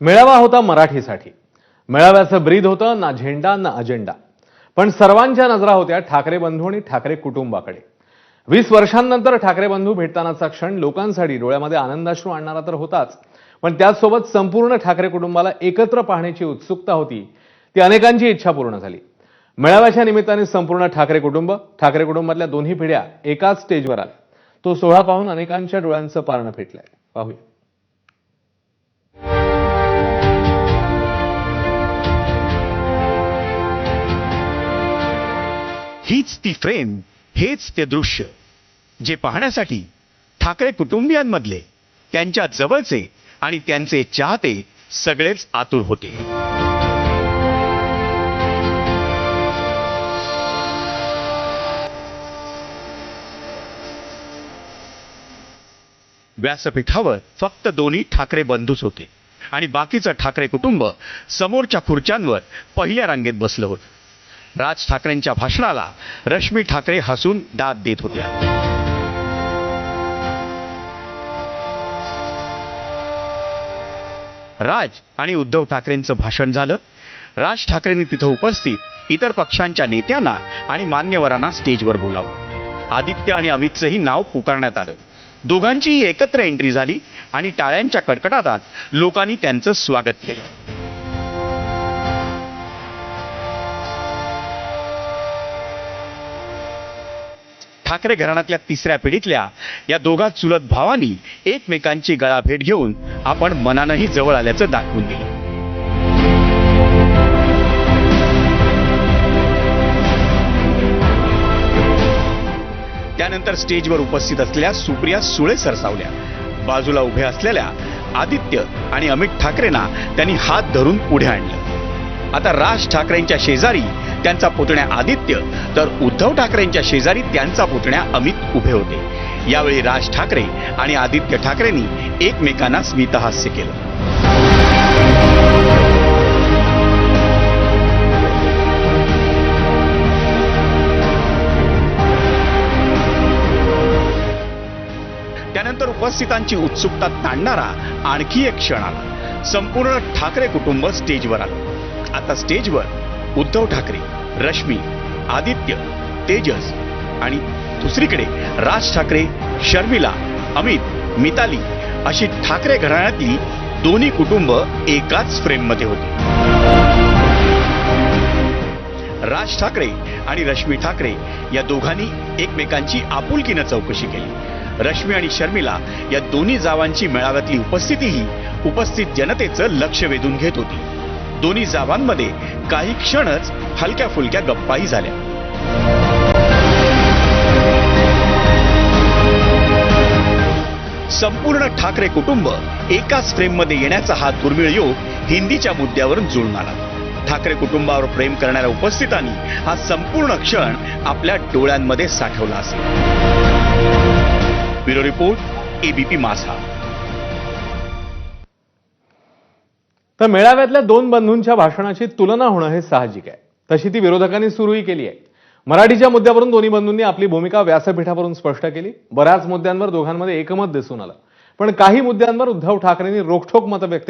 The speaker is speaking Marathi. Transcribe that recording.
मेळावा होता मराठीसाठी. मेळाव्याचं ब्रीद होतं ना झेंडा ना अजेंडा. पण सर्वांच्या नजरा होत्या ठाकरे बंधू आणि ठाकरे कुटुंबाकडे. वीस वर्षांनंतर ठाकरे बंधू भेटतानाचा क्षण लोकांसाठी डोळ्यामध्ये आनंदाश्रू आणणारा तर होताच. पण त्याचसोबत संपूर्ण ठाकरे कुटुंबाला एकत्र पाहण्याची उत्सुकता होती. ती अनेकांची इच्छा पूर्ण झाली. मेळाव्याच्या निमित्ताने संपूर्ण ठाकरे कुटुंब ठाकरे कुटुंबातल्या दोन्ही पिढ्या एकाच स्टेजवर आल्या. तो सोहळा पाहून अनेकांच्या डोळ्यांचं पारणं फिटलंय. पाहूया. हीच ती फ्रेम हेच ते दृश्य जे पाहण्यासाठी ठाकरे कुटुंबियांमधले त्यांच्या जवळचे आणि त्यांचे चाहते सगळेच आतुर होते. व्यासपीठावर फक्त दोन्ही ठाकरे बंधूच होते आणि बाकीचं ठाकरे कुटुंब समोरच्या खुर्च्यांवर पहिल्या रांगेत बसलं होतं. राज ठाकरेंच्या भाषणाला रश्मी ठाकरे हसून दाद देत होत्या राज आणि उद्धव ठाकरेंचं भाषण झालं. राज ठाकरेंनी तिथं उपस्थित इतर पक्षांच्या नेत्यांना आणि मान्यवरांना स्टेजवर बोलावलं. आदित्य आणि अमितचंही नाव पुकारण्यात आलं. दोघांचीही एकत्र एंट्री झाली आणि टाळ्यांच्या कडकडाटात लोकांनी त्यांचं स्वागत केलं. ठाकरे घराण्यातल्या तिसऱ्या पिढीतल्या या दोघा चुलत भावांनी एकमेकांची गळाभेट घेऊन आपण मनानंही जवळ आल्याचं दाखवून दिलं. त्यानंतर स्टेजवर उपस्थित असलेल्या सुप्रिया सुळे सरसावल्या. बाजूला उभे असलेल्या आदित्य आणि अमित ठाकरेंना त्यांनी हात धरून पुढे आणलं. आता राज ठाकरेंच्या शेजारी त्यांचा पुतण्या आदित्य तर उद्धव ठाकरेंच्या शेजारी त्यांचा पुतण्या अमित उभे होते. यावेळी राज ठाकरे आणि आदित्य ठाकरेंनी एकमेकांना स्मितहास्य केलं. त्यानंतर उपस्थितांची उत्सुकता ताणणारा आणखी एक क्षण आला. संपूर्ण ठाकरे कुटुंब स्टेजवर आलं. आता स्टेजवर उद्धव ठाकरे रश्मी आदित्य तेजस आणि दुसरीकडे राज ठाकरे शर्मिला अमित मिताली अशी ठाकरे घराण्यातली दोन्ही कुटुंब एकाच फ्रेममध्ये होती. राज ठाकरे आणि रश्मी ठाकरे या दोघांनी एकमेकांची आपुलकीनं चौकशी केली. रश्मी आणि शर्मिला या दोन्ही जावांची मेळाव्यातली उपस्थितीही उपस्थित जनतेचं लक्ष वेधून घेत होती. दोन्ही जावांमध्ये काही क्षणच हलक्या फुलक्या गप्पाही झाल्या. संपूर्ण ठाकरे कुटुंब एकाच फ्रेममध्ये येण्याचा हा दुर्मिळ योग हिंदीच्या मुद्द्यावरून जुळून आला. ठाकरे कुटुंबावर प्रेम करणाऱ्या उपस्थितांनी हा संपूर्ण क्षण आपल्या डोळ्यांमध्ये साठवला असेल. ब्युरो रिपोर्ट एबीपी माझा तर मेळाव्यातल्या दोन बंधूंच्या भाषणाची तुलना होणं हे साहजिक आहे. तशी ती विरोधकांनी सुरूही केली आहे. मराठीच्या मुद्द्यावरून दोन्ही बंधूंनी आपली भूमिका व्यासपीठावरून स्पष्ट केली. बऱ्याच मुद्द्यांवर दोघांमध्ये एकमत दिसून आलं. पण काही मुद्द्यांवर उद्धव ठाकरेंनी रोखठोक मतं व्यक्त